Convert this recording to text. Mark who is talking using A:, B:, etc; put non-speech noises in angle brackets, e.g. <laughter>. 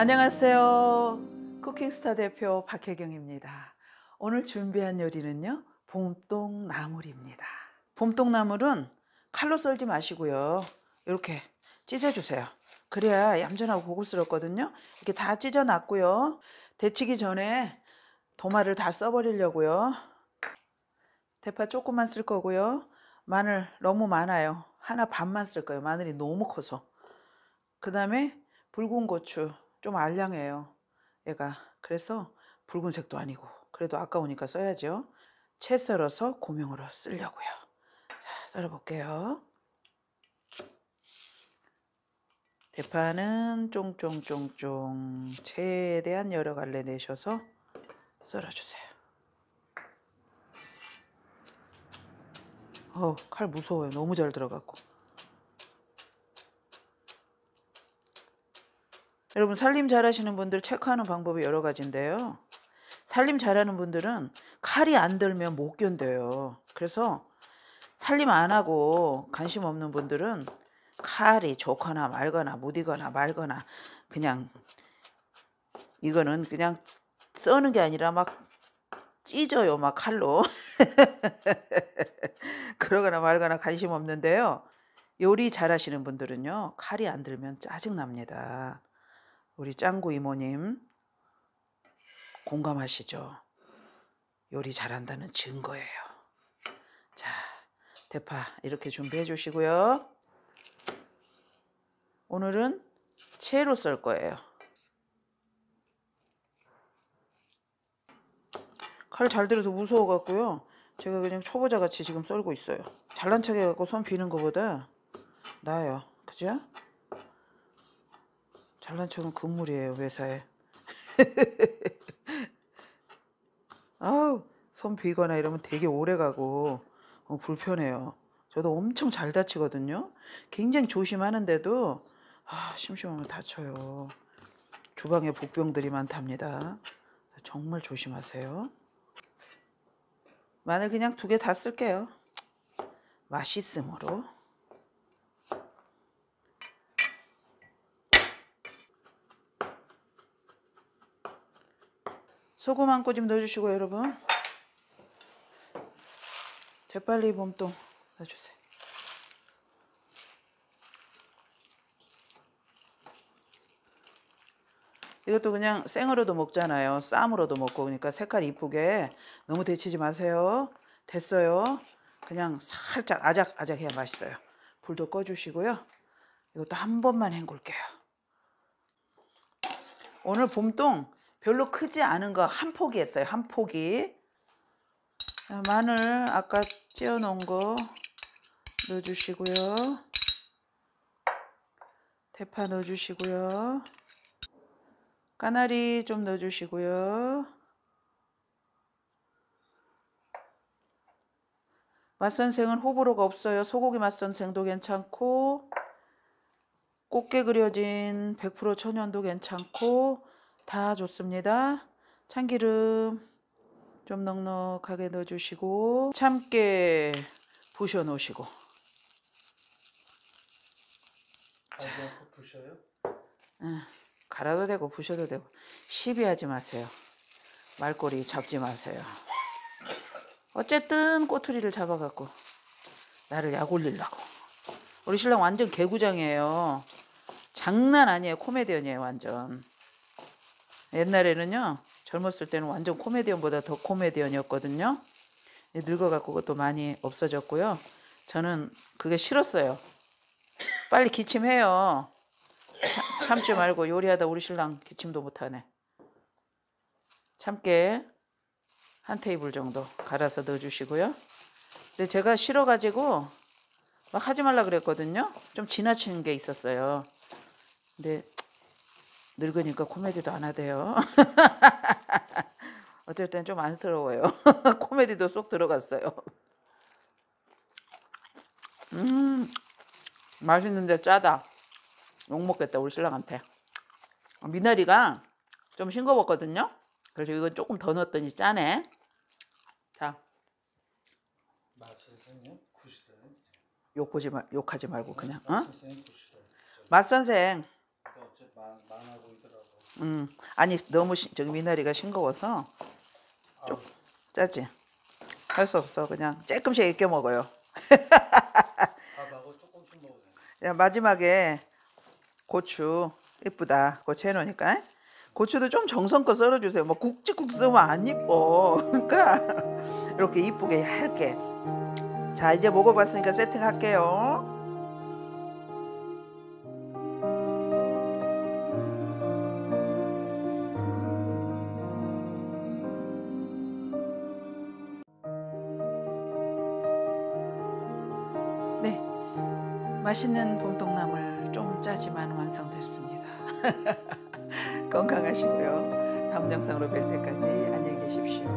A: 안녕하세요. 쿠킹스타 대표 박혜경입니다. 오늘 준비한 요리는요. 봄동나물입니다. 봄동나물은 칼로 썰지 마시고요. 이렇게 찢어주세요. 그래야 얌전하고 고급스럽거든요. 이렇게 다 찢어놨고요. 데치기 전에 도마를 다 써버리려고요. 대파 조금만 쓸 거고요. 마늘 너무 많아요. 하나 반만 쓸 거예요. 마늘이 너무 커서. 그 다음에 붉은 고추 좀 알량해요. 얘가 그래서 붉은색도 아니고 그래도 아까우니까 써야죠. 채 썰어서 고명으로 쓰려고요. 자, 썰어볼게요. 대파는 쫑쫑쫑쫑 최대한 여러 갈래 내셔서 썰어주세요. 어, 칼 무서워요. 너무 잘 들어갔고. 여러분 살림 잘하시는 분들 체크하는 방법이 여러 가지인데요. 살림 잘하는 분들은 칼이 안 들면 못 견뎌요. 그래서 살림 안 하고 관심 없는 분들은 칼이 좋거나 말거나 무디거나 말거나 그냥 이거는 그냥 써는 게 아니라 막 찢어요 막 칼로 <laughs> 그러거나 말거나 관심 없는데요 요리 잘하시는 분들은요 칼이 안 들면 짜증 납니다 우리 짱구 이모님 공감하시죠? 요리 잘한다는 증거예요. 자, 대파 이렇게 준비해 주시고요. 오늘은 채로 썰 거예요. 칼 잘 들어서 무서워 갖고요. 제가 그냥 초보자 같이 지금 썰고 있어요. 잘난 척해 갖고 손 비는 것보다 나아요. 그죠? 잘난 척은 금물이에요 회사에. <laughs> 아우 손 비거나 이러면 되게 오래 가고. 어, 불편해요. 저도 엄청 잘 다치거든요. 굉장히 조심하는데도 아 심심하면 다쳐요. 주방에 복병들이 많답니다. 정말 조심하세요. 마늘 그냥 두 개 다 쓸게요. 맛있음으로 소금 한 꼬집 넣어주시고 여러분. 재빨리 봄동 넣어주세요. 이것도 그냥 생으로도 먹잖아요. 쌈으로도 먹고. 그러니까 색깔 이쁘게 너무 데치지 마세요. 됐어요. 그냥 살짝 아작아작 해야 맛있어요. 불도 꺼주시고요. 이것도 한 번만 헹굴게요. 오늘 봄동 별로 크지 않은 거 한 포기 했어요. 한 포기. 마늘 아까 찌어 놓은 거 넣어주시고요. 대파 넣어주시고요. 까나리 좀 넣어주시고요. 맛선생은 호불호가 없어요. 소고기 맛선생도 괜찮고 꽃게 그려진 100% 천연도 괜찮고 다 좋습니다. 참기름 좀 넉넉하게 넣어주시고 참깨 부셔 놓으시고
B: 않고 부셔요?
A: 응, 갈아도 되고 부셔도 되고 시비하지 마세요. 말꼬리 잡지 마세요. 어쨌든 꼬투리를 잡아갖고 나를 약 올리려고. 우리 신랑 완전 개구장이에요. 장난 아니에요. 코미디언이에요 완전. 옛날에는요 젊었을 때는 완전 코미디언보다 더 코미디언이었거든요. 늙어갖고 그것도 많이 없어졌고요. 저는 그게 싫었어요. 빨리 기침해요. 참 지 말고 요리하다 우리 신랑 기침도 못하네. 참깨 한 테이블 정도 갈아서 넣어주시고요. 근데 제가 싫어가지고 막 하지 말라 그랬거든요. 좀 지나치는 게 있었어요. 근데 늙으니까 코미디도 안 하대요. <laughs> 어쩔 땐 좀 안쓰러워요. <laughs> 코미디도 쏙 들어갔어요. 음, 맛있는데 짜다. 욕 먹겠다, 우리 신랑한테. 미나리가 좀 싱거웠거든요. 그래서 이건 조금 더 넣었더니 짜네. 자. 욕보지 말, 욕하지 말고 그냥, 어?
B: 맛선생 많, 많아 보이더라고.
A: 음, 아니 너무 시, 저기 미나리가 싱거워서
B: 아,
A: 짜지. 할 수 없어. 그냥 조금씩 익혀 먹어요.
B: 밥하고 조금씩. 야,
A: 마지막에 고추 이쁘다. 고추 해놓으니까 고추도 좀 정성껏 썰어주세요. 뭐 굵직굵 썰면 안 이뻐. 그러니까 <laughs> 이렇게 이쁘게 얇게. 자 이제 먹어봤으니까 세팅할게요. 맛있는 봄동나물 좀 짜지만 완성됐습니다. <laughs> 건강하시고요. 다음 영상으로 뵐 때까지 안녕히 계십시오.